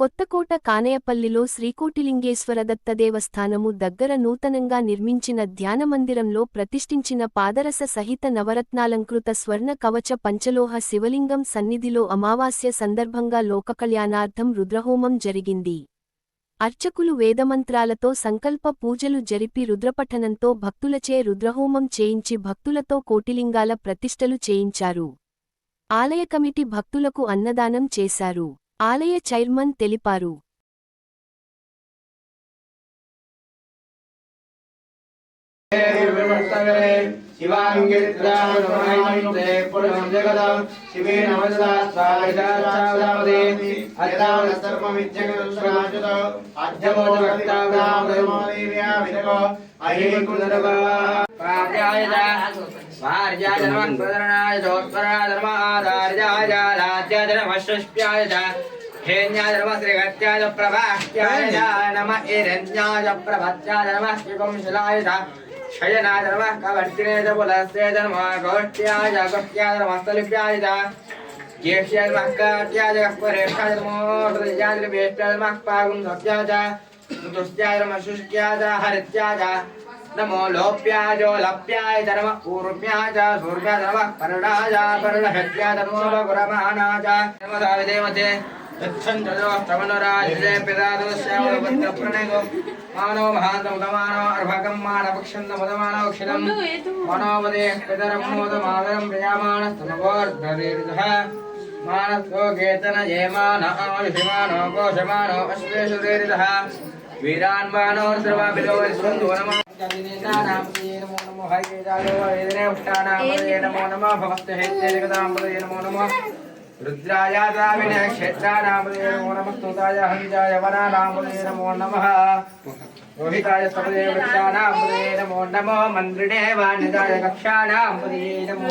కొత్తకోట కానయపల్లిలో శ్రీకోటిలింగేశ్వరదత్త దేవస్థానము దగ్గర నూతనంగా నిర్మించిన ధ్యానమందిరంలో ప్రతిష్ఠించిన పాదరస సహిత నవరత్నాలంకృత స్వర్ణ కవచ పంచలోహ శివలింగం సన్నిధిలో అమావాస్య సందర్భంగా లోకకళ్యాణార్థం రుద్రహోమం జరిగింది. అర్చకులు వేదమంత్రాలతో సంకల్ప పూజలు జరిపి రుద్రపఠనంతో భక్తులచే రుద్రహోమం చేయించి భక్తులతో కోటిలింగాల ప్రతిష్టలు చేయించారు. ఆలయ కమిటీ భక్తులకు అన్నదానం చేశారు. ఆలయ చైర్మన్ తెలిపారు శివాంగిత్రామతే పురం జగదం శివే నమస్కారామదే అద్దాం సర్వమిత్యగశ్రాజుతో అధ్యమోదక్తావ్యామదేవ్యా విదకో అహేం కుదరవా పార్యాయద వార్యాయ ప్రదరణాయ దోత్పరాయ నమః ఆదార్యాయ లాజ్యాయ నమః సృష్ట్యాయ హేన్యాయ ఇరణ్యాయ ప్రభత్యాయ నమః శ్రీకంశలాయ शयनाधर्म कवर्तिने च पुलस्ते धर्म गौष्ट्याय गौष्ट्याधर्मस्तलिभ्याय च ज्येष्ठ्याधर्मः काट्याय करेष्ठाधर्मो हृदयाद्रिवेष्टाधर्मः पागुं सत्या च ऋतुस्त्याधर्म शुष्क्या च हरित्या च नमो लोप्याजो लप्याय धर्म ऊर्म्याय च सूर्म्या धर्मः पर्णाय पर्णहत्या धर्मो गुरमाणा च नमो धाविदेवते మానవ మహాంతమానో అర్భకం మానపక్షంద ముదమానవక్షిణం మనోవదే పితరం మోదమాదరం ప్రయామాణస్తమోర్ధదీర్ఘ మానస్తో కేతన జయమానోషిమానో కోశమానో అశ్వేషు దీర్ఘ వీరాన్ మానోర్ధ్రవాభిలోరిస్వందునమా నమో నమో నమో నమో. రుద్రాయ ద్రావిణ క్షేత్రామదే నమో నమస్తుతాయ హంజాయ వనామదే నమో నమ. రోహితాయ స్వపదే వృక్షానామదే నమో నమో. మంత్రిణే వాణిదాయ కక్షానామదే నమో.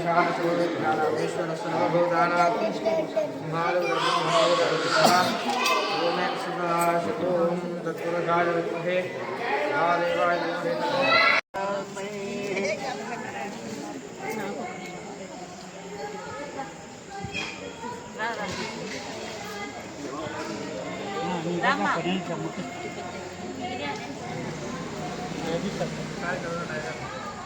లక్ష్మీ గణదేవ జయా సిద్ధాచారాయ స్వాహ లక్ష్మీ గణదేవ దుర్గా సిద్ధాచారాయ స్వాహ లక్ష్మీ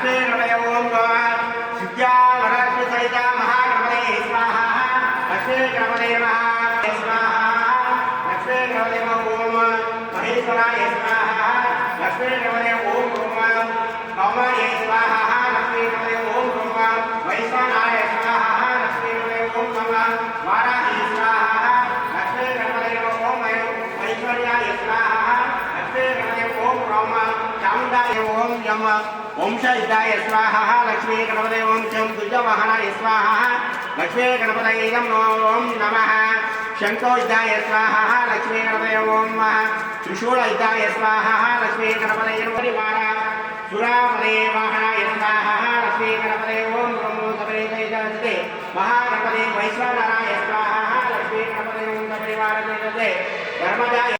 లక్ష్మీ గణపతయ ఓం సిద్ధ్యా వరలక్ష్మి సైత మహాగణపతయే స్వాహ లక్ష్మీ గణపతయ నమః. స్వాహ లక్ష్మీ గణపతయ ఓం మహేశ్వరాయ స్వాహ లక్ష్మీ గణపతయ ఓం ఓం కౌమార్య స్వాహ లక్ష్మీ గణపతయ ఓం ఓం వైశ్వనాయ స్వాహ లక్ష్మీ గణపతయ ఓం ఓం వారాహి స్వాహ లక్ష్మీ గణపతయ ఓం ఐశ్వర్యాయ స్వాహ లక్ష్మీ గణపతయ ఓం ఓం ఓం యమ వంశయుద్ధాయ స్వాహ లక్ష్మీ గణపతే వంశం దుజవహనాయ స్వాహ లక్ష్మీ గణపతైదం ఓం నమ. శంకోయుద్ధాయ స్వాహ లక్ష్మీ గణపతే ఓం త్రిశూలయుద్ధాయ స్వాహ లక్ష్మీ గణపతే పరివార సురామలే వాహనాయ స్వాహ లక్ష్మీ గణపతే ఓం బ్రహ్మోత్తరే మహాగణపతే వైశ్వనారాయ స్వాహ లక్ష్మీ గణపతే ఓం పరివార ధర్మజాయ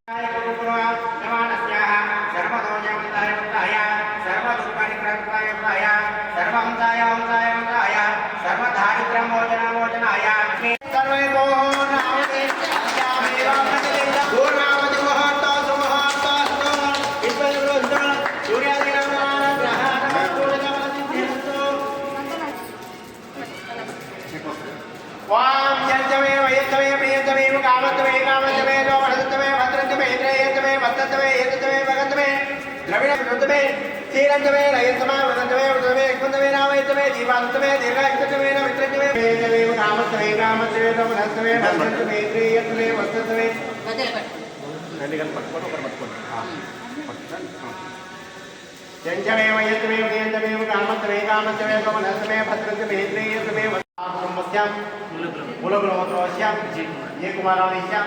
ద్రవిణ వృతమే క్షీరంతమే రయతమే వదంతమే వృతమే కుందమే నామయతమే దీపాంతమే దీర్ఘాయుతమే మిత్రతమే ప్రియతమే కామత్తమే కామత్తమే లోమడతమే భద్రతమే ఇంద్రియతమే మత్తతమే చంచమే వయత్తమే ప్రియతమే కామత్తమే కామత్తమే లోమడతమే భద్రతమే ఇంద్రియతమే బ్రహ్మస్యాం మూలగుణోత్రవశ్యాం ఏ కుమారావశ్యాం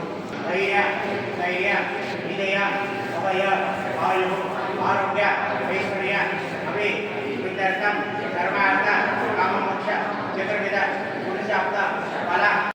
دیرر ہایو آرویہ ابھی کرمارم مترمید پریشا